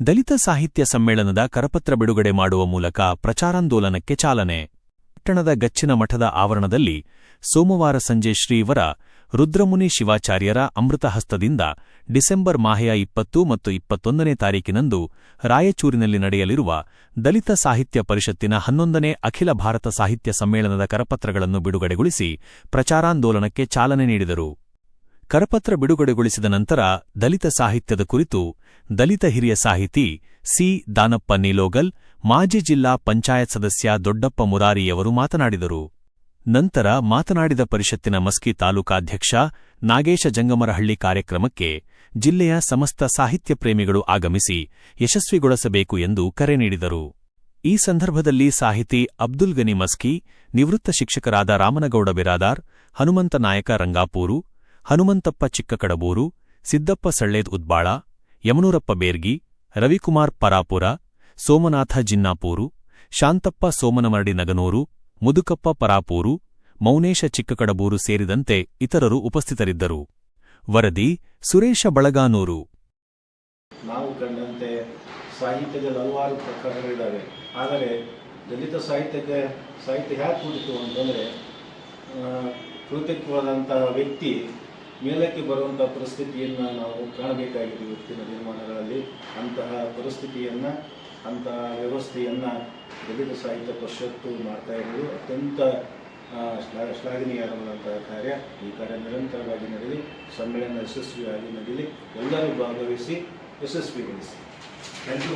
ದಲಿತ ಸಾಹಿತ್ಯ ಸಮ್ಮೇಳನದ ಕರಪತ್ರ ಬಿಡುಗಡೆ ಮಾಡುವ ಮೂಲಕ ಪ್ರಚಾರಾಂದೋಲನಕ್ಕೆ ಚಾಲನೆ. ಪಟ್ಟಣದ ಗಚ್ಚಿನ ಮಠದ ಆವರಣದಲ್ಲಿ ಸೋಮವಾರ ಸಂಜೆ ಶ್ರೀವರ ರುದ್ರಮುನಿ ಶಿವಾಚಾರ್ಯರ ಅಮೃತಹಸ್ತದಿಂದ ಡಿಸೆಂಬರ್ ಮಾಹೆಯ ಇಪ್ಪತ್ತು ಮತ್ತು ಇಪ್ಪತ್ತೊಂದನೇ ತಾರೀಕಿನಂದು ರಾಯಚೂರಿನಲ್ಲಿ ನಡೆಯಲಿರುವ ದಲಿತ ಸಾಹಿತ್ಯ ಪರಿಷತ್ತಿನ ಹನ್ನೊಂದನೇ ಅಖಿಲ ಭಾರತ ಸಾಹಿತ್ಯ ಸಮ್ಮೇಳನದ ಕರಪತ್ರಗಳನ್ನು ಬಿಡುಗಡೆಗೊಳಿಸಿ ಪ್ರಚಾರಾಂದೋಲನಕ್ಕೆ ಚಾಲನೆ ನೀಡಿದರು. ಕರಪತ್ರ ಬಿಡುಗಡೆಗೊಳಿಸಿದ ನಂತರ ದಲಿತ ಸಾಹಿತ್ಯದ ಕುರಿತು ದಲಿತ ಹಿರಿಯ ಸಾಹಿತಿ ಸಿ. ದಾನಪ್ಪ ನೀಲೋಗಲ್, ಮಾಜಿ ಜಿಲ್ಲಾ ಪಂಚಾಯತ್ ಸದಸ್ಯ ದೊಡ್ಡಪ್ಪ ಮುರಾರಿಯವರು ಮಾತನಾಡಿದರು. ನಂತರ ಮಾತನಾಡಿದ ಪರಿಷತ್ತಿನ ಮಸ್ಕಿ ತಾಲೂಕಾಧ್ಯಕ್ಷ ನಾಗೇಶ ಜಂಗಮರಹಳ್ಳಿ ಕಾರ್ಯಕ್ರಮಕ್ಕೆ ಜಿಲ್ಲೆಯ ಸಮಸ್ತ ಸಾಹಿತ್ಯ ಪ್ರೇಮಿಗಳು ಆಗಮಿಸಿ ಯಶಸ್ವಿಗೊಳಿಸಬೇಕು ಎಂದು ಕರೆ ನೀಡಿದರು. ಈ ಸಂದರ್ಭದಲ್ಲಿ ಸಾಹಿತಿ ಅಬ್ದುಲ್ ಗನಿ ಮಸ್ಕಿ, ನಿವೃತ್ತ ಶಿಕ್ಷಕರಾದ ರಾಮನಗೌಡ ಬಿರಾದಾರ್ ಹನುಮಂತನಾಯಕ ರಂಗಾಪೂರು ಹನುಮಂತಪ್ಪ ಚಿಕ್ಕಕಡಬೂರು, ಸಿದ್ದಪ್ಪ ಸಳ್ಳೇದ್ ಉದ್ಬಾಳ, ಯಮನೂರಪ್ಪ ಬೇರ್ಗಿ, ರವಿಕುಮಾರ್ ಪರಾಪುರ, ಸೋಮನಾಥ ಜಿನ್ನಾಪೂರು, ಶಾಂತಪ್ಪ ಸೋಮನಮರಡಿ ನಗನೂರು, ಮುದುಕಪ್ಪ ಪರಾಪೂರು, ಮೌನೇಶ ಚಿಕ್ಕಕಡಬೂರು ಸೇರಿದಂತೆ ಇತರರು ಉಪಸ್ಥಿತರಿದ್ದರು. ವರದಿ, ಸುರೇಶ ಬಳಗಾನೂರು. ನಾವು ಕಂಡಂತೆ ಸಾಹಿತ್ಯದಲ್ಲಿ ಹಲವಾರು ಪ್ರಕಾರಗಳಿದ್ದಾವೆ. ಆದರೆ ದಲಿತ ಸಾಹಿತ್ಯಕ್ಕೆ ಸಾಹಿತ್ಯ ಹ್ಯಾಕೆ ಕೂಡಿತು ಅಂತಂದರೆ ಕೃತಿತ್ವದಂತಹ ವ್ಯಕ್ತಿ ಮೇಲಕ್ಕೆ ಬರುವಂಥ ಪರಿಸ್ಥಿತಿಯನ್ನು ನಾವು ಕಾಣಬೇಕಾಗಿದೆ ಇವತ್ತಿನ ನಿರ್ಮಾಣಗಳಲ್ಲಿ ಅಂತಹ ಪರಿಸ್ಥಿತಿಯನ್ನು ಅಂತಹ ವ್ಯವಸ್ಥೆಯನ್ನು ದಲಿತ ಸಾಹಿತ್ಯ ಪರಿಷತ್ತು ಮಾಡ್ತಾ ಇರೋದು ಅತ್ಯಂತ ಶ್ಲಾ ಶ್ಲಾಘನೀಯವಾದಂತಹ ಕಾರ್ಯ. ಈ ಕಾರ್ಯ ನಿರಂತರವಾಗಿ ನಡೆಯಲಿ ಸಮ್ಮೇಳನ ಯಶಸ್ವಿಯಾಗಿ ನಡೆಯಲಿ ಎಲ್ಲರೂ ಭಾಗವಹಿಸಿ ಯಶಸ್ವಿಗೊಳಿಸಿ. ಕೆಂಚು